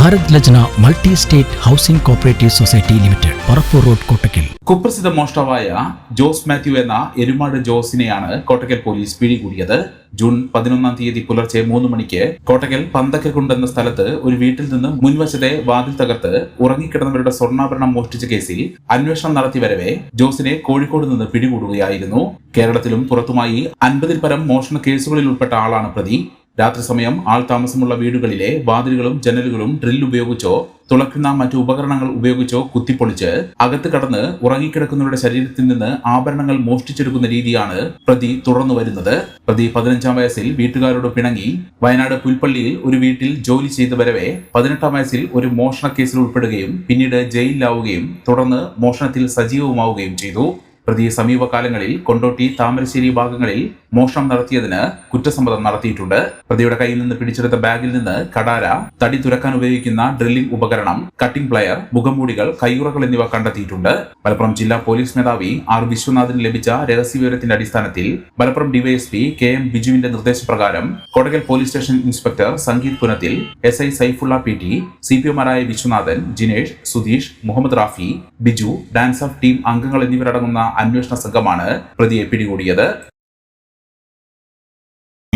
Bharat Lajna multi state housing cooperative society limited Parappur road Kottakkal. കുപ്രസിദ്ധ മോഷ്ടാവായ ജോസ് മാത്യു എന്ന എരുമാട് ജോസിനെയാണ് കോട്ടക്കൽ പോലീസ് പിടികൂടിയത്. ജൂൺ പതിനൊന്നാം തീയതി പുലർച്ചെ മൂന്ന് മണിക്ക് കോട്ടക്കൽ പന്തക്കക്കുണ്ട് എന്ന സ്ഥലത്ത് ഒരു വീട്ടിൽ നിന്ന് മുൻവശത്തെ വാതിൽ തകർത്ത് ഉറങ്ങിക്കിടന്നവരുടെ സ്വർണാഭരണം മോഷ്ടിച്ച കേസിൽ അന്വേഷണം നടത്തി വരവെ ജോസിനെ കോഴിക്കോട് നിന്ന് പിടികൂടുകയായിരുന്നു. കേരളത്തിലും പുറത്തുമായി അൻപതിൽ പരം മോഷണ കേസുകളിൽ ഉൾപ്പെട്ട ആളാണ് പ്രതി. രാത്രി സമയം ആൾ താമസമുള്ള വീടുകളിലെ വാതിലുകളും ജനലുകളും ഡ്രിൽ ഉപയോഗിച്ചോ തുളക്കുന്ന മറ്റു ഉപകരണങ്ങൾ ഉപയോഗിച്ചോ കുത്തിപ്പൊളിച്ച് അകത്ത് കടന്ന് ഉറങ്ങിക്കിടക്കുന്നവരുടെ ശരീരത്തിൽ നിന്ന് ആഭരണങ്ങൾ മോഷ്ടിച്ചെടുക്കുന്ന രീതിയാണ് പ്രതി തുടർന്നു വരുന്നത്. പ്രതി പതിനഞ്ചാം വയസ്സിൽ വീട്ടുകാരോട് പിണങ്ങി വയനാട് പുൽപ്പള്ളിയിൽ ഒരു വീട്ടിൽ ജോലി ചെയ്തു വരവെ പതിനെട്ടാം വയസ്സിൽ ഒരു മോഷണ കേസിൽ ഉൾപ്പെടുകയും പിന്നീട് ജയിലിലാവുകയും തുടർന്ന് മോഷണത്തിൽ സജീവമാവുകയും ചെയ്തു. പ്രതി സമീപകാലങ്ങളിൽ കൊണ്ടോട്ടി താമരശ്ശേരി ഭാഗങ്ങളിൽ മോഷണം നടത്തിയതിന് കുറ്റസമ്മതം നടത്തിയിട്ടുണ്ട്. പ്രതിയുടെ കയ്യിൽ നിന്ന് പിടിച്ചെടുത്ത ബാഗിൽ നിന്ന് കടാര തടി തുരക്കാൻ ഉപയോഗിക്കുന്ന ഡ്രില്ലിംഗ് ഉപകരണം കട്ടിംഗ് പ്ലയർ മുഖംമൂടികൾ കയ്യുറകൾ എന്നിവ കണ്ടെത്തിയിട്ടുണ്ട്. മലപ്പുറം ജില്ലാ പോലീസ് മേധാവി ആർ വിശ്വനാഥിന് ലഭിച്ച രഹസ്യവിവരത്തിന്റെ അടിസ്ഥാനത്തിൽ മലപ്പുറം ഡിവൈഎസ്പി കെ എം ബിജുവിന്റെ നിർദ്ദേശപ്രകാരം Kodakal police station inspector Sangeeth Punathil S I Saifulla P T C P ഒമാരായ Viswanathan Jinesh Sudheesh Muhammad Rafi Biju DANSAF team അംഗങ്ങൾ എന്നിവരടങ്ങുന്ന അന്വേഷണ സംഘമാണ് പ്രതിയെ പിടികൂടിയത്.